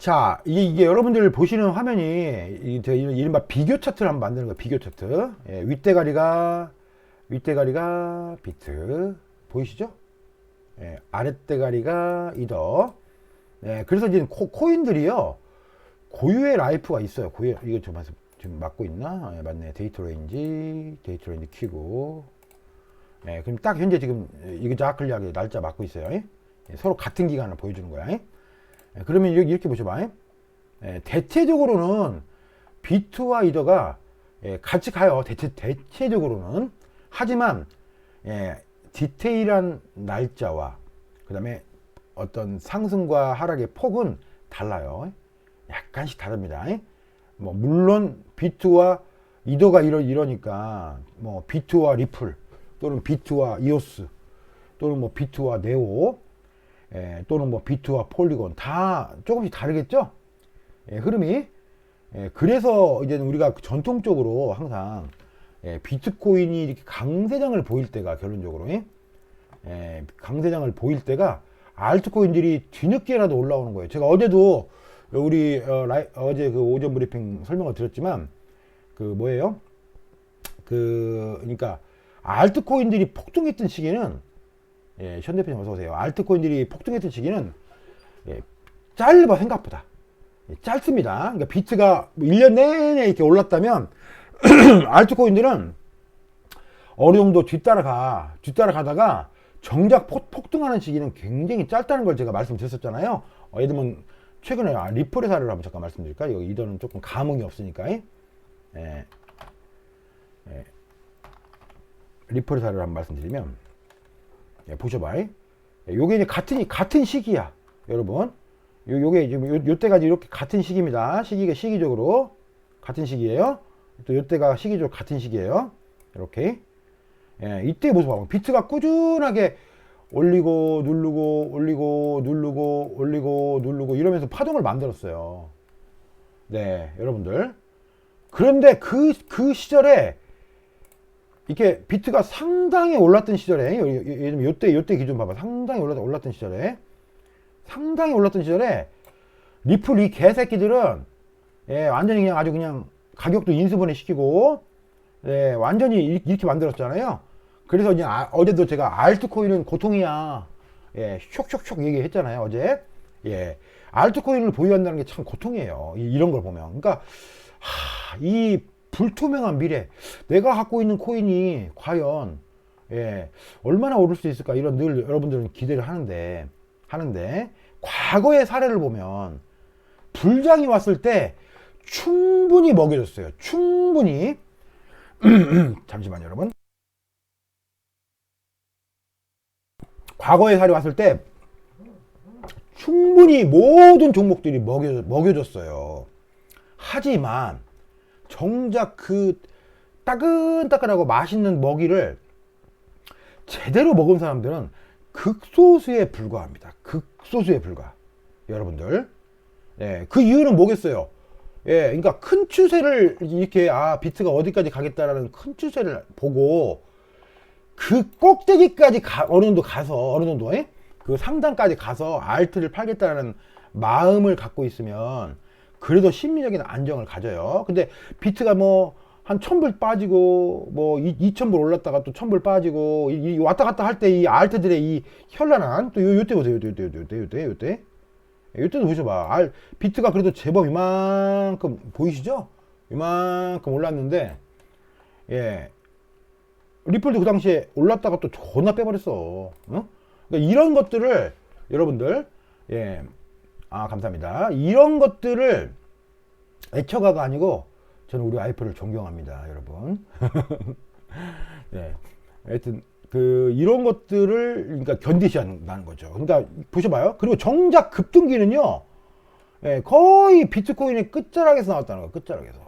자, 이게, 여러분들 보시는 화면이 이른바 비교 차트를 한번 만드는 거예요. 비교 차트. 예, 윗대가리가 윗대가리가 비트 보이시죠? 예, 아랫대가리가 이더. 예, 그래서 이제 코, 코인들이요 고유의 라이프가 있어요. 고유 이거 좀 봐서 지금 맞고 있나? 예, 맞네. 데이터 레인지 데이터 레인지 키고. 예, 그럼 딱 현재 지금 이거 자클리하게 날짜 맞고 있어요. 예, 서로 같은 기간을 보여주는 거야. 예, 그러면 여기 이렇게 보셔봐. 예, 대체적으로는 비트와 이더가 예, 같이 가요. 대체, 대체적으로는. 하지만 예, 디테일한 날짜와 그 다음에 어떤 상승과 하락의 폭은 달라요. 약간씩 다릅니다. 뭐 물론 비트와 이더가 이러, 이러니까 뭐 비트와 리플 또는 비트와 이오스 또는 뭐 비트와 네오 예, 또는 뭐 비트와 폴리곤 다 조금씩 다르겠죠? 예, 흐름이 예, 그래서 이제 우리가 전통적으로 항상 예, 비트코인이 이렇게 강세장을 보일 때가 결론적으로 예? 예, 강세장을 보일 때가 알트코인들이 뒤늦게라도 올라오는 거예요. 제가 어제도 우리 어, 라이, 어제 그 오전 브리핑 설명을 드렸지만 그 뭐예요? 그 그러니까 알트코인들이 폭등했던 시기는 예, 현 대표님 어서 오세요. 알트코인들이 폭등했던 시기는 예, 짧아 생각보다 예, 짧습니다. 그러니까 비트가 뭐 1년 내내 이렇게 올랐다면 알트코인들은 어느 정도 뒤따라가 뒤따라가다가 정작 폭, 폭등하는 시기는 굉장히 짧다는 걸 제가 말씀드렸었잖아요. 어, 예를 들면 최근에 아, 리플의 사례를 한번 잠깐 말씀드릴까요? 여기 이더는 조금 감흥이 없으니까. 예. 예. 리플의 사례를 한번 말씀드리면 예, 보셔봐. 예, 요게 이제 같은 같은 시기야, 여러분. 요 요게 지금 요, 요때까지 이렇게 같은 시기입니다. 시기가 시기적으로 같은 시기예요. 또 요때가 시기적으로 같은 시기예요. 이렇게. 예, 이때 모습 봐봐. 비트가 꾸준하게 올리고 누르고 올리고 누르고 올리고 누르고 이러면서 파동을 만들었어요. 네, 여러분들. 그런데 그, 그 시절에 이렇게 비트가 상당히 올랐던 시절에 들면 요때 요때 기준 봐봐. 상당히 올랐던 올랐던 시절에 상당히 올랐던 시절에 리플 이 개새끼들은 예, 완전히 그냥 아주 그냥 가격도 인수분해 시키고 예, 완전히 이렇게 만들었잖아요. 그래서 이제 아, 어제도 제가 알트코인은 고통이야. 예, 쇽쇽쇽 얘기했잖아요. 어제. 예. 알트코인을 보유한다는 게 참 고통이에요. 이, 이런 걸 보면. 그러니까 하, 이 불투명한 미래. 내가 갖고 있는 코인이 과연 예, 얼마나 오를 수 있을까? 이런 늘 여러분들은 기대를 하는데 하는데 과거의 사례를 보면 불장이 왔을 때 충분히 먹여줬어요. 충분히 잠시만요, 여러분. 과거의 사례 왔을 때 충분히 모든 종목들이 먹여, 먹여줬어요. 하지만 정작 그 따끈따끈하고 맛있는 먹이를 제대로 먹은 사람들은 극소수에 불과합니다. 극소수에 불과. 여러분들. 예, 그 이유는 뭐겠어요? 예, 그러니까 큰 추세를 이렇게 아 비트가 어디까지 가겠다라는 큰 추세를 보고 그 꼭대기까지 가, 어느 정도 가서 어느 정도 예? 그 상단까지 가서 알트를 팔겠다는 마음을 갖고 있으면 그래도 심리적인 안정을 가져요. 근데 비트가 뭐 한 천불 빠지고 뭐 이천 불 올랐다가 또 천불 빠지고 이, 이 왔다 갔다 할 때 이 알트들의 이 현란한 또 요, 요때 보세요. 요때 요때 요때 요때 요때 요때도 보셔봐. 알 비트가 그래도 제법 이만큼 보이시죠? 이만큼 올랐는데 예 리플도 그 당시에 올랐다가 또 존나 빼버렸어. 어? 그러니까 이런 것들을 여러분들 예, 아 감사합니다. 이런 것들을 애처가가 아니고 저는 우리 와이프를 존경합니다, 여러분. 예, 하여튼 그 이런 것들을 그러니까 견디셔야 한다는 거죠. 그러니까 보셔봐요. 그리고 정작 급등기는요, 예, 거의 비트코인의 끝자락에서 나왔다는 거예요. 끝자락에서,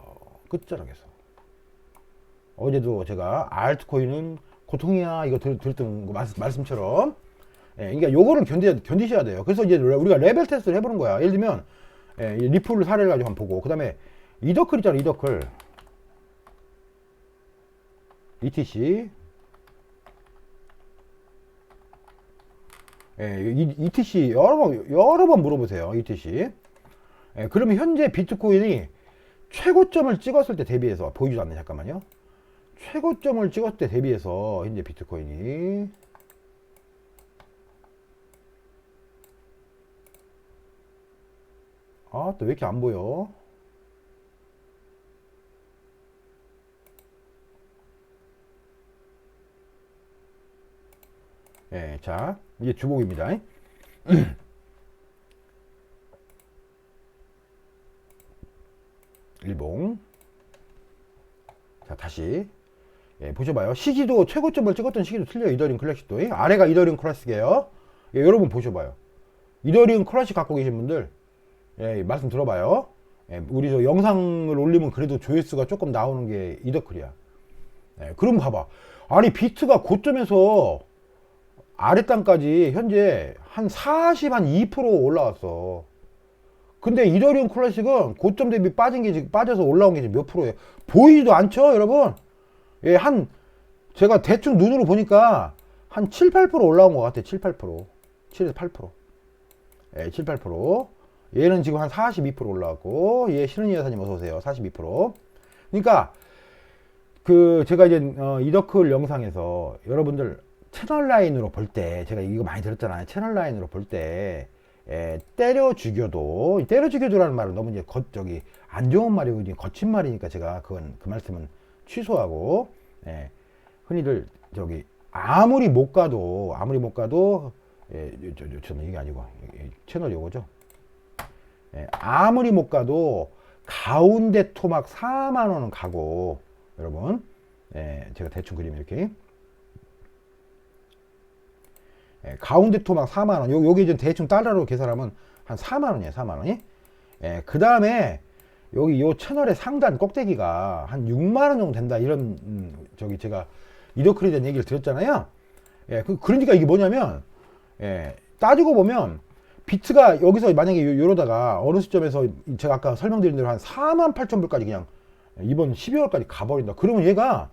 끝자락에서. 어제도 제가 알트코인은 고통이야 이거 들, 들었던 거 말씀, 말씀처럼 예, 그러니까 요거를 견디, 견디셔야 돼요. 그래서 이제 우리가 레벨 테스트를 해보는 거야. 예를 들면 예, 리플 사례를 가지고 한번 보고 그 다음에 이더클 있잖아 이더클. ETC 예, ETC 여러 번 여러 번 물어보세요 ETC 예, 그러면 현재 비트코인이 최고점을 찍었을 때 대비해서 보이지도 않네 잠깐만요. 최고점을 찍었을 때 대비해서 현재 비트코인이 아 또 왜 이렇게 안 보여? 예, 자 이제 주봉입니다. 일봉. 자, 다시. 예, 보셔봐요. 시기도 최고점을 찍었던 시기도 틀려요. 이더리움 클래식도. 예? 아래가 이더리움 클래식이에요. 예, 여러분 보셔봐요. 이더리움 클래식 갖고 계신 분들, 예, 말씀 들어봐요. 예, 우리 저 영상을 올리면 그래도 조회수가 조금 나오는 게 이더클이야. 예, 그럼 봐봐. 아니, 비트가 고점에서 아랫단까지 현재 한 40, 한 2% 올라왔어. 근데 이더리움 클래식은 고점 대비 빠진 게 지금 빠져서 올라온 게 지금 몇 프로예요? 보이지도 않죠, 여러분? 예, 한 제가 대충 눈으로 보니까 한 7, 8% 올라온 것 같아요. 7, 8%. 7에서 8%. 예, 7, 8%. 얘는 지금 한 42% 올라왔고, 얘 신은희 여사님 어서 오세요. 42%. 그러니까 그 제가 이제 어, 이더클 영상에서 여러분들 채널 라인으로 볼 때 제가 이거 많이 들었잖아요. 채널 라인으로 볼때 예, 때려 죽여도 때려 죽여도라는 말은 너무 이제 거, 저기 안 좋은 말이고 이제 거친 말이니까 제가 그건 그 말씀은 취소하고 예, 흔히들 저기 아무리 못 가도 아무리 못 가도 예, 저, 저, 저는 이게 아니고 예, 채널 요거죠. 예, 아무리 못 가도 가운데 토막 4만 원은 가고 여러분 예, 제가 대충 그리면 이렇게 예, 가운데 토막 4만 원. 요, 요게 이제 대충 달러로 계산하면 한 4만 원이에요. 4만 원이. 예, 그 다음에 여기 요 채널의 상단 꼭대기가 한 6만 원 정도 된다. 이런 음, 저기 제가 이더클에 대한 얘기를 드렸잖아요. 예, 그, 그러니까 이게 뭐냐면 예, 따지고 보면 비트가 여기서 만약에 요, 요러다가 어느 시점에서 제가 아까 설명드린 대로 한 4만 8천 불까지 그냥 이번 12월까지 가버린다. 그러면 얘가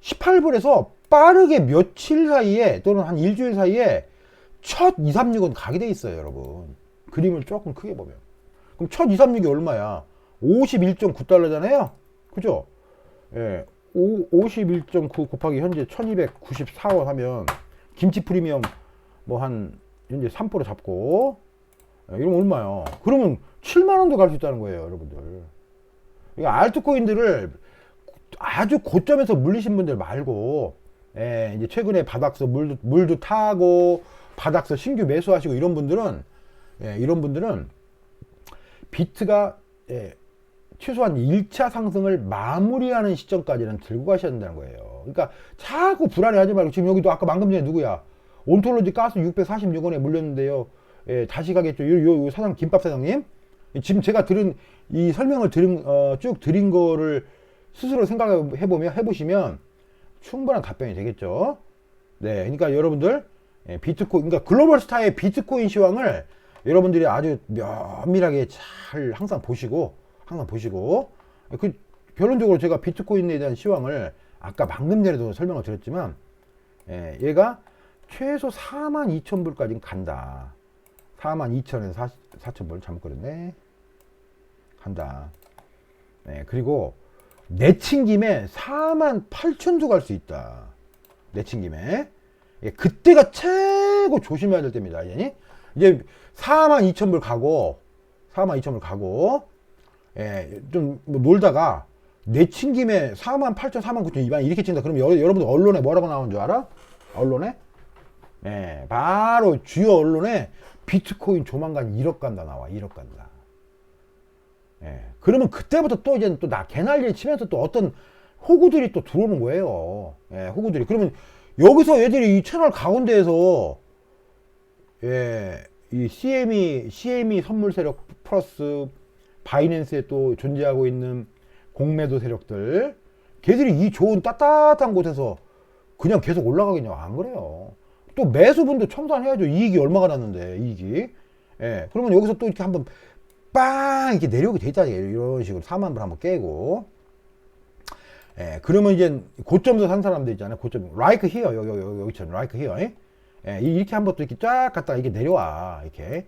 18불에서 빠르게 며칠 사이에 또는 한 일주일 사이에 첫 2, 3, 6은 가게 돼 있어요, 여러분. 그림을 조금 크게 보면. 그럼 첫 2, 3, 6이 얼마야? 51.9달러잖아요? 그죠? 예. 51.9 곱하기 현재 1294원 하면 김치 프리미엄 뭐 한 현재 3% 잡고 예, 이러면 얼마요? 그러면 7만 원도 갈 수 있다는 거예요, 여러분들. 그러니까 알트코인들을 아주 고점에서 물리신 분들 말고 예, 이제 최근에 바닥서 물도, 물도 타고 바닥서 신규 매수하시고 이런 분들은 예, 이런 분들은 비트가 예, 최소한 1차 상승을 마무리하는 시점까지는 들고 가셔야 된다는 거예요. 그러니까 자꾸 불안해하지 말고 지금 여기도 아까 방금 전에 누구야? 온톨로지 가스 646원에 물렸는데요. 예, 다시 가겠죠. 요, 요, 요 사장 김밥 사장님. 지금 제가 들은 이 설명을 들은 어, 쭉 드린 거를 스스로 생각해 보면 해보시면 충분한 답변이 되겠죠. 네, 그러니까 여러분들 예, 비트코인, 그러니까 글로벌 스타의 비트코인 시황을 여러분들이 아주 면밀하게 잘 항상 보시고 항상 보시고 그 결론적으로 제가 비트코인에 대한 시황을 아까 방금 전에도 설명을 드렸지만 예, 얘가 최소 4만 2천 불까지는 간다. 4만 2천에서 4, 4천 불 잘못 그렸네. 간다. 네, 그리고 내친 김에 4만 8천도 갈 수 있다. 내친 김에. 예, 그때가 최고 조심해야 될 때입니다. 이제, 이제 4만 2천 불 가고, 4만 2천 불 가고, 예, 좀 뭐 놀다가 내친 김에 4만 8천, 4만 9천, 2만 이렇게 친다. 그럼 여, 여러분들 언론에 뭐라고 나오는 줄 알아? 언론에? 예, 바로 주요 언론에 비트코인 조만간 1억 간다 나와. 1억 간다. 예. 그러면 그때부터 또 이제 또나 개난리를 치면서 또 어떤 호구들이 또 들어오는 거예요. 예, 호구들이. 그러면 여기서 얘들이 이 채널 가운데에서 예, 이 CME, CME 선물 세력 플러스 바이낸스에 또 존재하고 있는 공매도 세력들 걔들이 이 좋은 따뜻한 곳에서 그냥 계속 올라가겠냐 안 그래요. 또 매수분도 청산해야죠. 이익이 얼마가 났는데 이익이. 예. 그러면 여기서 또 이렇게 한번 빵 이렇게 내려오게 돼 있잖아요. 이런 식으로 4만 불 한번 깨고. 예, 그러면 이제 고점에서 산 사람들 있잖아요. 고점, like here, 여기, 여기, 여기처럼, like here. 예, 이렇게 한번 또 이렇게 쫙 갔다가 이게 내려와. 이렇게.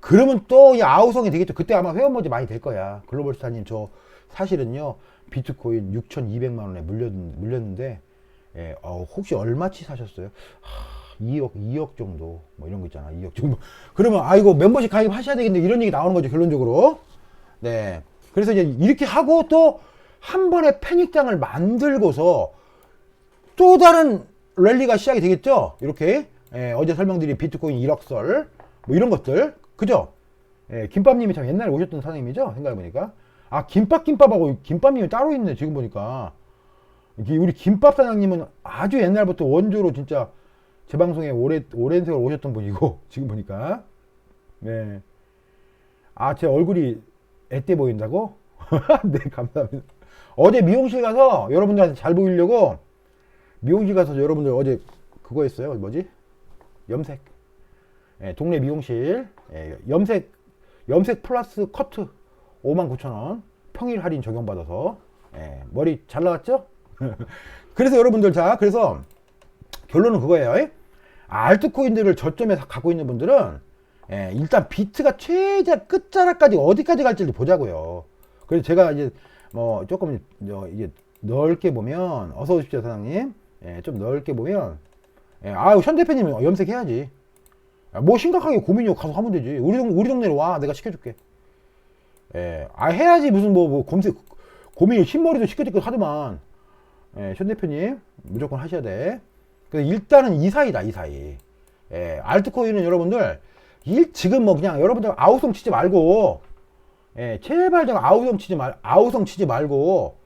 그러면 또 이 아우성이 되겠죠. 그때 아마 회원모지 많이 될 거야. 글로벌 스타님 저 사실은요 비트코인 6,200만 원에 물렸, 물렸는데 예, 어, 혹시 얼마치 사셨어요? 하, 2억, 2억 정도 뭐 이런 거 있잖아. 2억 정도. 그러면 아이고 멤버십 가입하셔야 되겠는데 이런 얘기 나오는 거죠 결론적으로. 네. 그래서 이제 이렇게 하고 또 한 번에 패닉장을 만들고서 또 다른 랠리가 시작이 되겠죠? 이렇게 예, 어제 설명드린 비트코인 1억 설, 뭐 이런 것들, 그죠? 예, 김밥님이 참 옛날에 오셨던 사장님이죠? 생각해 보니까. 아, 김밥, 김밥하고 김밥님이 따로 있네, 지금 보니까. 우리 김밥 사장님은 아주 옛날부터 원조로 진짜 제 방송에 오래, 오랜 세월 오셨던 분이고, 지금 보니까. 네. 아, 제 얼굴이 앳돼 보인다고? 네, 감사합니다. 어제 미용실 가서 여러분들한테 잘 보이려고 미용실 가서 여러분들 어제 그거 했어요. 뭐지? 염색. 예, 동네 미용실. 예, 염색, 염색 플러스 커트 59,000원. 평일 할인 적용받아서. 예, 머리 잘 나왔죠? 그래서 여러분들, 자, 그래서 결론은 그거예요. 예? 알트코인들을 저점에 갖고 있는 분들은 예, 일단 비트가 최대 끝자락까지 어디까지 갈지 보자고요. 그래서 제가 이제 뭐 조금 저 이제 넓게 보면 어서 오십시오 사장님. 예, 좀 넓게 보면 예, 아유 현 대표님 염색해야지. 야, 뭐 심각하게 고민이 가서 하면 되지. 우리 동 우리 동네로 와 내가 시켜줄게. 예, 아 해야지 무슨 뭐, 뭐 검색 고민 흰머리도 시켜줄게 하더만. 예, 현 대표님 무조건 하셔야 돼. 그래서 일단은 이 사이다 이 사이. 예, 알트코인은 여러분들 일 지금 뭐 그냥 여러분들 아우성 치지 말고 예, 제발 좀 아우성 치지 말 아우성 치지 말고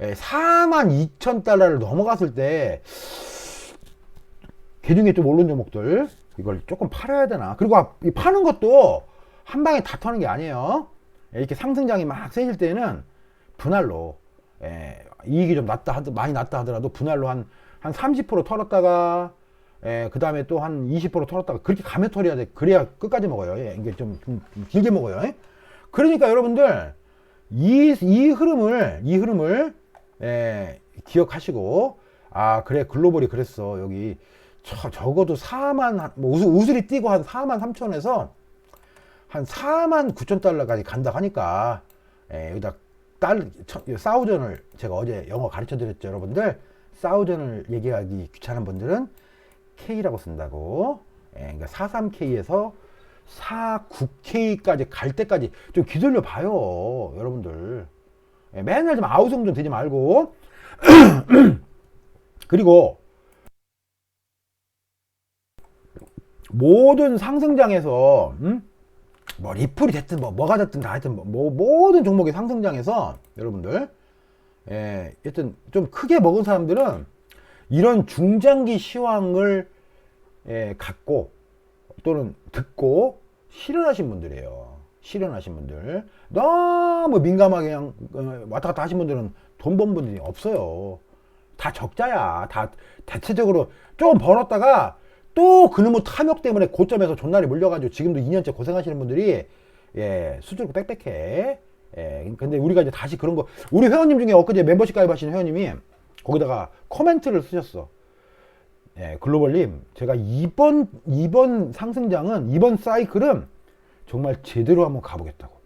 예, 4만 2천 달러를 넘어갔을 때 개중에 좀 오른 종목들 이걸 조금 팔아야 되나 그리고 아, 이 파는 것도 한 방에 다 터는 게 아니에요 예, 이렇게 상승장이 막 세질 때는 분할로 예, 이익이 좀 하더 많이 낮다 하더라도 분할로 한 한 30% 털었다가 예, 그 다음에 또 한 20% 털었다가 그렇게 가며 털어야 돼. 그래야 끝까지 먹어요. 예, 이게 좀, 좀, 좀 길게 먹어요. 예? 그러니까 여러분들, 이, 이 흐름을, 이 흐름을, 예, 기억하시고, 아, 그래, 글로벌이 그랬어. 여기, 저, 적어도 4만, 뭐, 우수, 우슬이 뛰고 한 4만 3천에서 한 4만 9천 달러까지 간다 하니까, 예, 여기다 달, 사우전을 제가 어제 영어 가르쳐 드렸죠, 여러분들. 사우전을 얘기하기 귀찮은 분들은 K라고 쓴다고. 예, 그러니까 43K에서 49K까지 갈 때까지 좀 기다려 봐요, 여러분들. 예, 맨날 좀 아우성 좀 되지 말고. 그리고 모든 상승장에서 음? 뭐 리플이 됐든 뭐 뭐가 됐든 다 하여튼 뭐, 뭐 모든 종목의 상승장에서 여러분들 예, 하여튼 좀 크게 먹은 사람들은 이런 중장기 시황을 예, 갖고 또는 듣고 실현하신 분들이에요. 실현하신 분들. 너무 민감하게 그냥 어, 왔다 갔다 하신 분들은 돈 번 분들이 없어요. 다 적자야. 다 대체적으로 좀 벌었다가 또 그놈의 탐욕 때문에 고점에서 존나리 물려가지고 지금도 2년째 고생하시는 분들이 예, 수두룩 빽빽해. 예, 근데 우리가 이제 다시 그런 거, 우리 회원님 중에 엊그제 멤버십 가입하신 회원님이 거기다가 코멘트를 쓰셨어. 예, 글로벌님, 제가 이번, 이번 상승장은, 이번 사이클은 정말 제대로 한번 가보겠다고.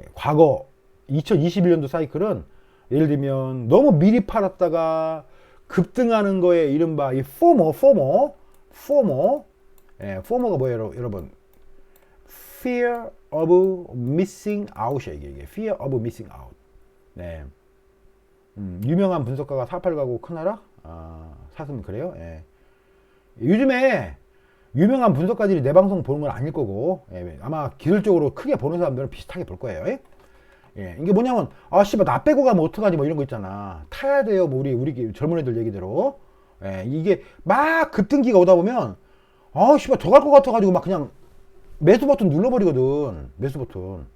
예, 과거 2021년도 사이클은 예를 들면 너무 미리 팔았다가 급등하는 거에 이른바 이 포모, 포모, 포모, 예, 포모가 뭐예요, 여러분? Fear of missing out이에요, 이게. fear of missing out. 네. 음, 유명한 분석가가 48가구 큰나라? 아, 사슴 그래요? 예. 요즘에 유명한 분석가들이 내 방송 보는 건 아닐 거고, 예, 아마 기술적으로 크게 보는 사람들은 비슷하게 볼 거예요. 예? 예, 이게 뭐냐면, 아, 씨발, 나 빼고 가면 어떡하지, 뭐 이런 거 있잖아. 타야 돼요, 뭐 우리, 우리 젊은 애들 얘기대로. 예, 이게 막 급등기가 오다 보면, 아, 씨발, 더갈것 같아 가지고 막 그냥 매수 버튼 눌러버리거든. 매수 버튼.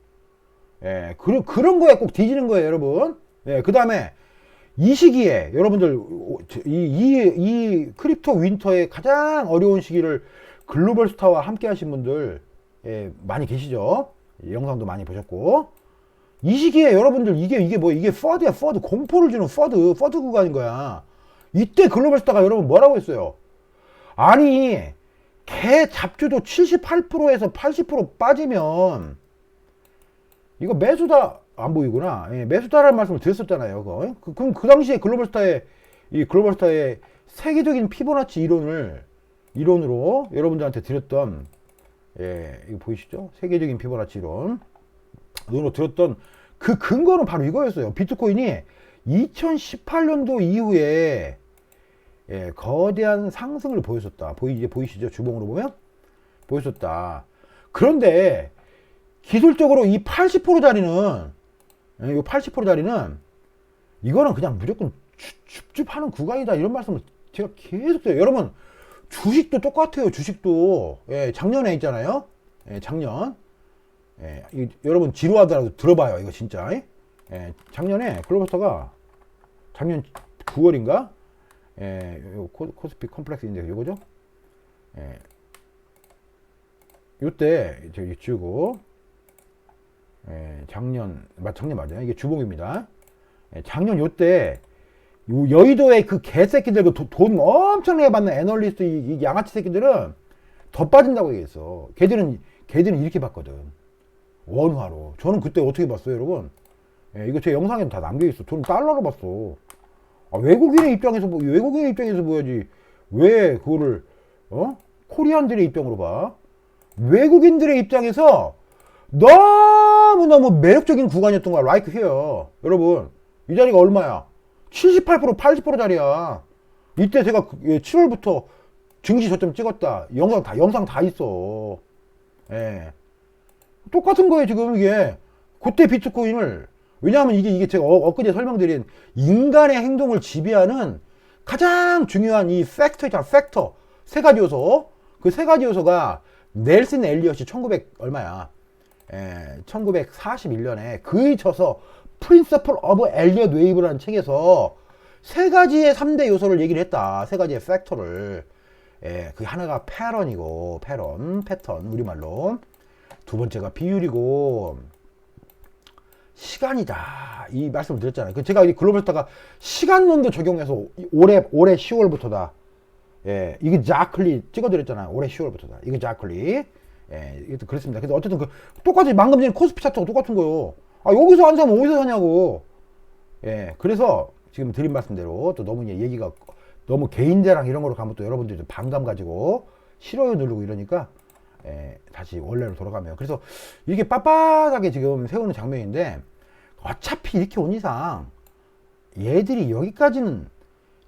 예, 그런, 그런 거에 꼭 뒤지는 거예요, 여러분. 예, 그 다음에, 이 시기에, 여러분들, 이, 이, 이 크립토 윈터의 가장 어려운 시기를 글로벌 스타와 함께 하신 분들, 예, 많이 계시죠? 예, 영상도 많이 보셨고. 이 시기에 여러분들, 이게, 이게 뭐, 이게 퍼드야, 퍼드. 공포를 주는 퍼드, 퍼드 구간인 거야. 이때 글로벌 스타가 여러분 뭐라고 했어요? 아니, 개 잡주도 78%에서 80% 빠지면 이거 매수다 안 보이구나. 예, 매수다라는 말씀을 드렸었잖아요. 그거. 그, 그럼 그 당시에 글로벌스타의 이 글로벌스타의 세계적인 피보나치 이론을 이론으로 여러분들한테 드렸던 예, 이거 보이시죠? 세계적인 피보나치 이론. 이론으로 드렸던 그 근거는 바로 이거였어요. 비트코인이 2018년도 이후에 예, 거대한 상승을 보였었다. 보이, 이제 보이시죠? 주봉으로 보면? 보였었다. 그런데 기술적으로 이 80%짜리는 예, 이 80%짜리는 이거는 그냥 무조건 줍줍 하는 구간이다 이런 말씀을 제가 계속 드려요. 여러분 주식도 똑같아요. 주식도 예, 작년에 있잖아요. 예, 작년 예, 이, 여러분 지루하더라도 들어봐요. 이거 진짜 예, 작년에 글로버스터가 작년 9월인가 예, 요 코, 코스피 컴플렉스 인덱스 요거죠. 예, 요때 저기 지우고 예, 작년 맞 작년 맞아요. 이게 주봉입니다. 예, 작년 요때 요 여의도의 그 개새끼들 그 도- 돈 엄청나게 받는 애널리스트 이, 이 양아치 새끼들은 더 빠진다고 얘기했어. 걔들은 걔들은 이렇게 봤거든. 원화로. 저는 그때 어떻게 봤어요, 여러분? 예, 이거 제 영상에 다 남겨 있어. 저는 달러로 봤어. 아, 외국인의 입장에서 보- 외국인의 입장에서 보야지. 왜 그거를 어? 코리안들의 입장으로 봐? 외국인들의 입장에서 너무너무 매력적인 구간이었던 거야. 라이크 히어. 여러분, 이 자리가 얼마야? 78% 80%짜리야. 이때 제가 7월부터 증시 저점 찍었다. 영상 다 영상 다 있어. 예. 똑같은 거예요, 지금 이게. 그때 비트코인을 왜냐하면 이게 이게 제가 어, 엊그제 설명드린 인간의 행동을 지배하는 가장 중요한 이 팩터 있잖아, 팩터. 세 가지 요소. 그 세 가지 요소가 넬슨 엘리엇이 1900 얼마야? 예, 1941년에 그에 쳐서 프린서플 오브 엘리엇 웨이브라는 책에서 세 가지의 3대 요소를 얘기를 했다. 세 가지의 팩터를. 예, 그 하나가 패런이고, 패런, 패턴, 우리말로. 두 번째가 비율이고, 시간이다. 이 말씀을 드렸잖아요. 그 제가 이 글로벌스타가 시간론도 적용해서 올해, 올해 10월부터다. 예, 이게 자클리 찍어드렸잖아요. 올해 10월부터다. 이게 자클리. 예, 이것도 그렇습니다. 그래서 어쨌든 그, 똑같이 방금 전에 코스피 차트가 똑같은 거요. 아, 여기서 안 사면 어디서 사냐고. 예, 그래서 지금 드린 말씀대로 또 너무 얘기가 너무 개인자랑 이런 거로 가면 또 여러분들이 좀 반감 가지고 싫어요 누르고 이러니까 예, 다시 원래로 돌아가면 그래서 이게 빳빳하게 지금 세우는 장면인데 어차피 이렇게 온 이상 얘들이 여기까지는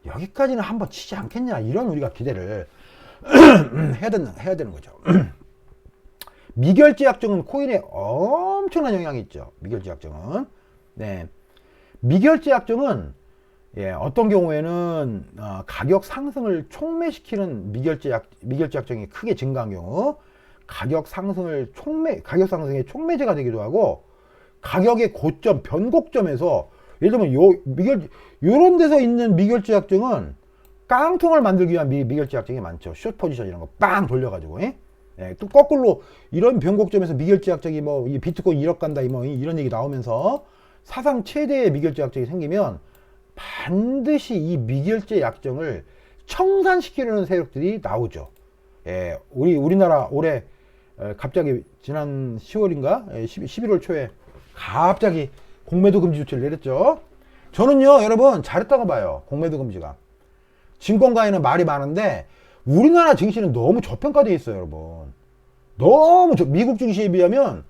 여기까지는 한번 치지 않겠냐 이런 우리가 기대를 해야 되는 해야 되는 거죠. 미결제 약정은 코인에 엄청난 영향이 있죠. 미결제 약정은 네 미결제 약정은 예, 어떤 경우에는 어, 가격 상승을 촉매시키는 미결제 약 미결제 약정이 크게 증가한 경우 가격 상승을 촉매 가격 상승의 촉매제가 되기도 하고 가격의 고점 변곡점에서 예를 들면 요 미결 요런 데서 있는 미결제 약정은 깡통을 만들기 위한 미, 미결제 약정이 많죠. 숏 포지션 이런 거 빵 돌려가지고 예? 예, 또 거꾸로 이런 변곡점에서 미결제 약정이 뭐 이 비트코인 1억 간다 뭐 이- 이런 얘기 나오면서 사상 최대의 미결제 약정이 생기면 반드시 이 미결제 약정을 청산시키려는 세력들이 나오죠. 예, 우리 우리나라 올해 에, 갑자기 지난 10월인가 11월 초에 갑자기 공매도 금지 조치를 내렸죠. 저는요, 여러분 잘했다고 봐요. 공매도 금지가. 증권가에는 말이 많은데 우리나라 증시는 너무 저평가되어 있어요, 여러분. 너무 저, 미국 증시에 비하면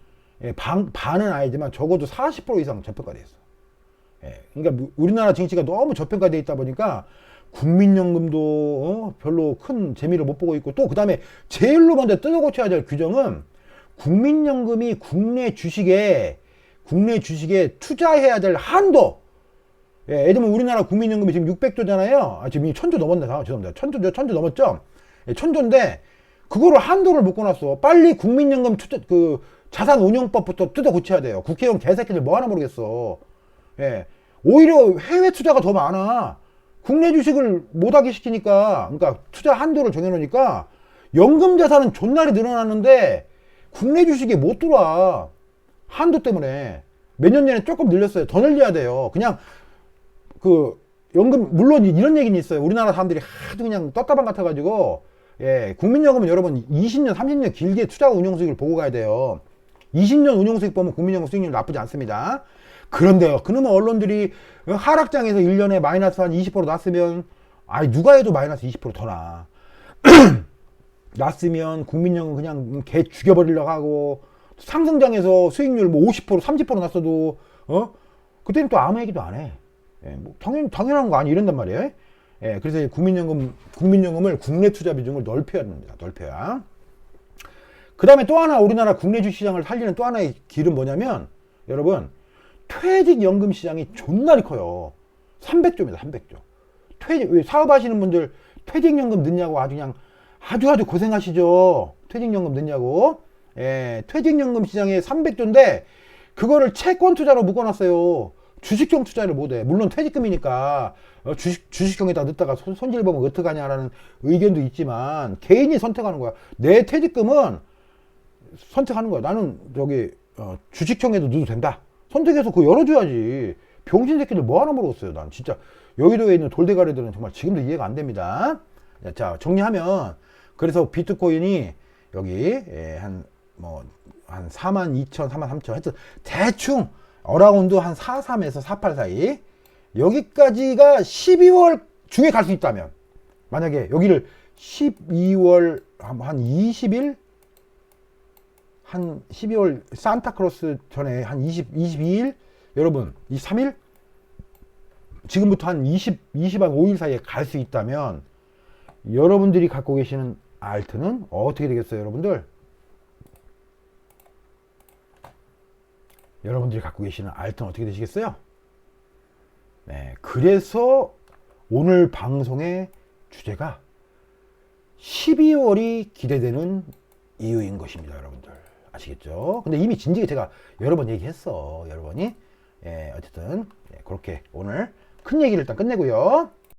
예, 반, 반은 아니지만 적어도 40% 이상 저평가되어 있어. 예, 그러니까 무- 우리나라 증시가 너무 저평가되어 있다 보니까 국민연금도 어, 별로 큰 재미를 못 보고 있고 또 그 다음에 제일로 먼저 뜯어 고쳐야 될 규정은 국민연금이 국내 주식에 국내 주식에 투자해야 될 한도 예, 예를 들면 우리나라 국민연금이 지금 600조잖아요. 아, 지금 이 천조 넘었네. 아, 죄송합니다. 천조, 천조 넘었죠? 예, 천조인데, 그거를 한도를 묶어놨어. 빨리 국민연금 투자, 그, 자산 운용법부터 뜯어 고쳐야 돼요. 국회의원 개새끼들 뭐 하나 모르겠어. 예. 오히려 해외 투자가 더 많아. 국내 주식을 못하게 시키니까, 그러니까 투자 한도를 정해놓으니까, 연금 자산은 존나리 늘어났는데, 국내 주식에 못 들어와. 한도 때문에. 몇 년 전에 조금 늘렸어요. 더 늘려야 돼요. 그냥 그 연금 물론 이런 얘기는 있어요. 우리나라 사람들이 하도 그냥 떴다방 같아가지고 예, 국민연금은 여러분 20년, 30년 길게 투자 운용 수익을 보고 가야 돼요. 20년 운용 수익 보면 국민연금 수익률 나쁘지 않습니다. 그런데요, 그놈의 언론들이 하락장에서 1년에 마이너스 한 20% 났으면, 아이, 누가 해도 마이너스 20%더 나. 났으면 국민연금 그냥 개 죽여버리려고 하고, 상승장에서 수익률 뭐 50%, 30% 났어도, 어? 그때는 또 아무 얘기도 안 해. 예, 뭐 당연, 당연한 거 아니, 이런단 말이에요. 예, 그래서 이 국민연금, 국민연금을 국내 투자 비중을 넓혀야 됩니다. 넓혀야. 그 다음에 또 하나 우리나라 국내 주시장을 살리는 또 하나의 길은 뭐냐면, 여러분, 퇴직연금 시장이 존나리 커요. 300조입니다, 300조. 퇴직, 왜 사업하시는 분들 퇴직연금 넣냐고 아주 그냥 아주 아주 고생하시죠. 퇴직연금 넣냐고. 예, 퇴직연금 시장에 300조인데, 그거를 채권 투자로 묶어놨어요. 주식형 투자를 못해. 물론 퇴직금이니까 어, 주식, 주식형에다 넣다가 손, 손실 보면 어떡하냐라는 의견도 있지만 개인이 선택하는 거야. 내 퇴직금은 선택하는 거야. 나는 저기 어, 주식형에도 넣어도 된다. 선택해서 그거 열어줘야지. 병신 새끼들 뭐 하나 모르겠어요. 난 진짜 여의도에 있는 돌대가리들은 정말 지금도 이해가 안 됩니다. 자 정리하면 그래서 비트코인이 여기 예, 한 뭐 한 4만 2천, 4만 3천 하여튼 대충 어라운드 한 43에서 48 사이 여기까지가 12월 중에 갈 수 있다면 만약에 여기를 12월 한 20일? 한 12월 산타크로스 전에 한 20, 22일? 여러분 23일? 지금부터 한 20, 20, 한 5일 사이에 갈 수 있다면 여러분들이 갖고 계시는 알트는 어떻게 되겠어요 여러분들 여러분들이 갖고 계시는 알트는 어떻게 되시겠어요? 네, 그래서 오늘 방송의 주제가 12월이 기대되는 이유인 것입니다, 여러분들. 아시겠죠? 근데 이미 진작에 제가 여러 번 얘기했어, 여러 번이. 예, 어쨌든, 예, 그렇게 오늘 큰 얘기를 일단 끝내고요.